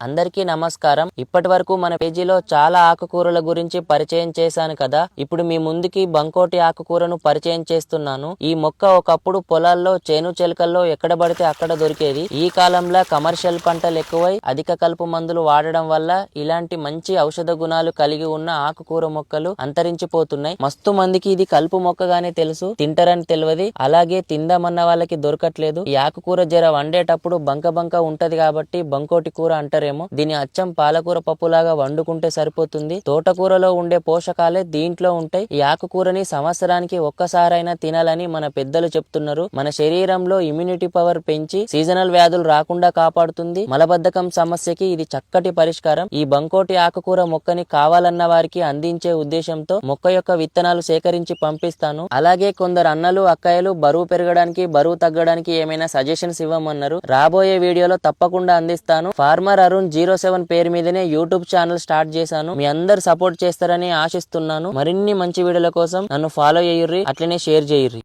అందరికీ నమస్కారం. ఇప్పటి వరకు మన పేజీలో చాలా ఆకుకూరల గురించి పరిచయం చేశాను కదా. ఇప్పుడు మీ ముందుకి బంకోటి ఆకుకూరను పరిచయం చేస్తున్నాను. ఈ మొక్క ఒకప్పుడు పొలాల్లో చేను చెలకల్లో ఎక్కడ పడితే అక్కడ దొరికేది. ఈ కాలంలో కమర్షియల్ పంటలు ఎక్కువై అధిక కలుపు మందులు వాడడం వల్ల ఇలాంటి మంచి ఔషధ గుణాలు కలిగి ఉన్న ఆకుకూర మొక్కలు అంతరించిపోతున్నాయి. మస్తు మందికి ఇది కలుపు మొక్కగానే తెలుసు. తింటారని తెలియదు. అలాగే తిందామన్న వాళ్ళకి దొరకట్లేదు. ఈ ఆకుకూర జర వండేటప్పుడు బంక బంక ఉంటది కాబట్టి బంకోటి కూర అంటారేమో దీని అచ్చం పాలకూర పప్పులాగా వండుకుంటే సరిపోతుంది. తోటకూరలో ఉండే పోషకాలే దీంట్లో ఉంటాయి. ఈ ఆకుకూరని సంవత్సరానికి ఒక్కసారైనా తినాలని మన పెద్దలు చెప్తున్నారు. మన శరీరంలో ఇమ్యూనిటీ పవర్ పెంచి సీజనల్ వ్యాధులు రాకుండా కాపాడుతుంది. మలబద్ధకం సమస్యకి ఇది చక్కటి పరిష్కారం. ఈ బంకోటి ఆకుకూర మొక్కని కావాలన్న వారికి అందించే ఉద్దేశంతో మొక్క యొక్క విత్తనాలు సేకరించి పంపిస్తాను. అలాగే కొందరు అన్నలు అక్కయ్యలు బరువు పెరగడానికి బరువు తగ్గడానికి ఏమైనా సజెషన్స్ ఇవ్వమన్నారు. రాబోయే వీడియోలో తప్పకుండా అందిస్తాను. ఫార్మర్ అరుణ్ జీరో సెవెన్ పేరు మీదనే యూట్యూబ్ ఛానల్ స్టార్ట్ చేశాను. మీ అందరు సపోర్ట్ చేస్తారని ఆశిస్తున్నాను. మరిన్ని మంచి వీడియోల కోసం నన్ను ఫాలో చేయుర్రి అట్లనే షేర్ చేయుర్రి.